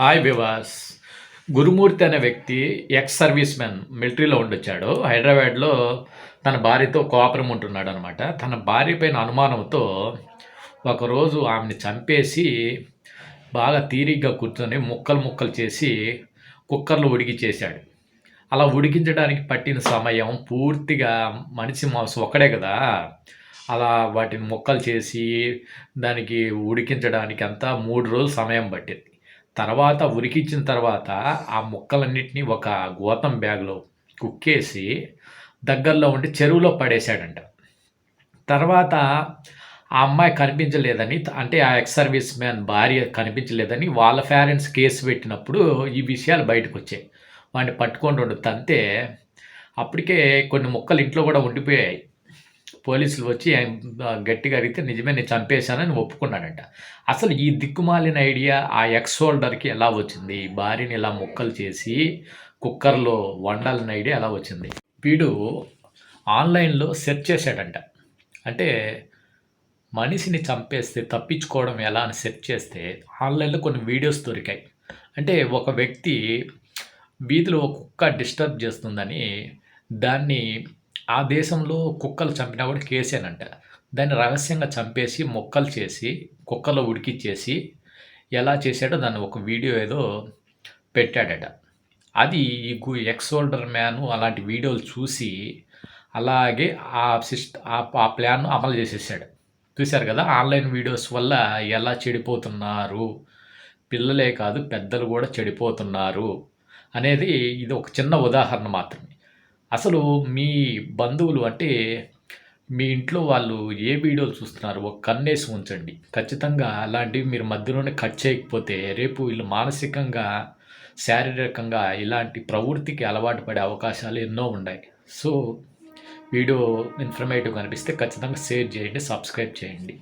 Hi వివాస్ గురుమూర్తి అనే వ్యక్తి ex service man మిలిటరీలో ఉండొచ్చాడు. హైదరాబాద్లో తన భార్యతో కోపరం ఉంటున్నాడు అనమాట తన భార్య పైన అనుమానంతో ఒకరోజు ఆమెని చంపేసి బాగా తీరిగ్గా కూర్చొని ముక్కలు ముక్కలు చేసి కుక్కర్లో ఉడికిచ్చేశాడు అలా ఉడికించడానికి పట్టిన సమయం పూర్తిగా మనిషి మాంసం ఒక్కడే కదా. అలా వాటిని ముక్కలు చేసి దానికి ఉడికించడానికి అంతా మూడు రోజులు సమయం పట్టింది. తర్వాత ఉరికిచ్చిన తర్వాత ఆ ముక్కలన్నిటినీ ఒక గోతం బ్యాగ్లో కుక్కేసి దగ్గరలో ఉండి చెరువులో పడేశాడంట. తర్వాత ఆ అమ్మాయి కనిపించలేదని అంటే ఆ ఎక్స్ సర్వీస్ మ్యాన్ భార్య కనిపించలేదని వాళ్ళ పేరెంట్స్ కేసు పెట్టినప్పుడు ఈ విషయాలు బయటకు వచ్చాయి వాడిని పట్టుకొని రెండు తంతే అప్పటికే కొన్ని మొక్కలు ఇంట్లో కూడా ఉండిపోయాయి. పోలీసులు వచ్చి గట్టిగా అడిగితే నిజమే నేను చంపేశానని ఒప్పుకున్నాడంట. అసలు ఈ దిక్కుమాలిన ఐడియా ఆ ఎక్స్ హోల్డర్కి ఎలా వచ్చింది? భార్యని ఇలా ముక్కలు చేసి కుక్కర్లో వండాలని ఐడియా ఎలా వచ్చింది? వీడు ఆన్లైన్లో సెర్చ్ చేశాడంట. అంటే మనిషిని చంపేస్తే తప్పించుకోవడం ఎలా అని సెర్చ్ చేస్తే ఆన్లైన్లో కొన్ని వీడియోస్ దొరికాయి. అంటే ఒక వ్యక్తి వీధిలో ఒక కుక్క డిస్టర్బ్ చేస్తుందని దాన్ని ఆ దేశంలో కుక్కలు చంపినా కూడా కేసేనంట. దాన్ని రహస్యంగా చంపేసి మొక్కలు చేసి కుక్కలో ఉడికిచ్చేసి ఎలా చేశాడో దాన్ని ఒక వీడియో ఏదో పెట్టాడట. అది ఈ గు ఎక్స్ హోల్డర్ మ్యాను అలాంటి వీడియోలు చూసి అలాగే ఆ సిస్ట్ ఆ ప్లాన్ అమలు చేసేసాడు. చూశారు కదా ఆన్లైన్ వీడియోస్ వల్ల ఎలా చెడిపోతున్నారు? పిల్లలే కాదు పెద్దలు కూడా చెడిపోతున్నారు అనేది ఇది ఒక చిన్న ఉదాహరణ మాత్రమే. అసలు మీ బంధువులు అంటే మీ ఇంట్లో వాళ్ళు ఏ వీడియోలు చూస్తున్నారు? ఒక కన్నేసి ఉంచండి. ఖచ్చితంగా అలాంటివి మీరు మధ్యలోనే కట్ చేయకపోతే రేపు వీళ్ళు మానసికంగా శారీరకంగా ఇలాంటి ప్రవృత్తికి అలవాటు పడే అవకాశాలు ఎన్నో ఉన్నాయి. సో వీడియో ఇన్ఫర్మేటివ్ కనిపిస్తే ఖచ్చితంగా షేర్ చేయండి సబ్స్క్రైబ్ చేయండి.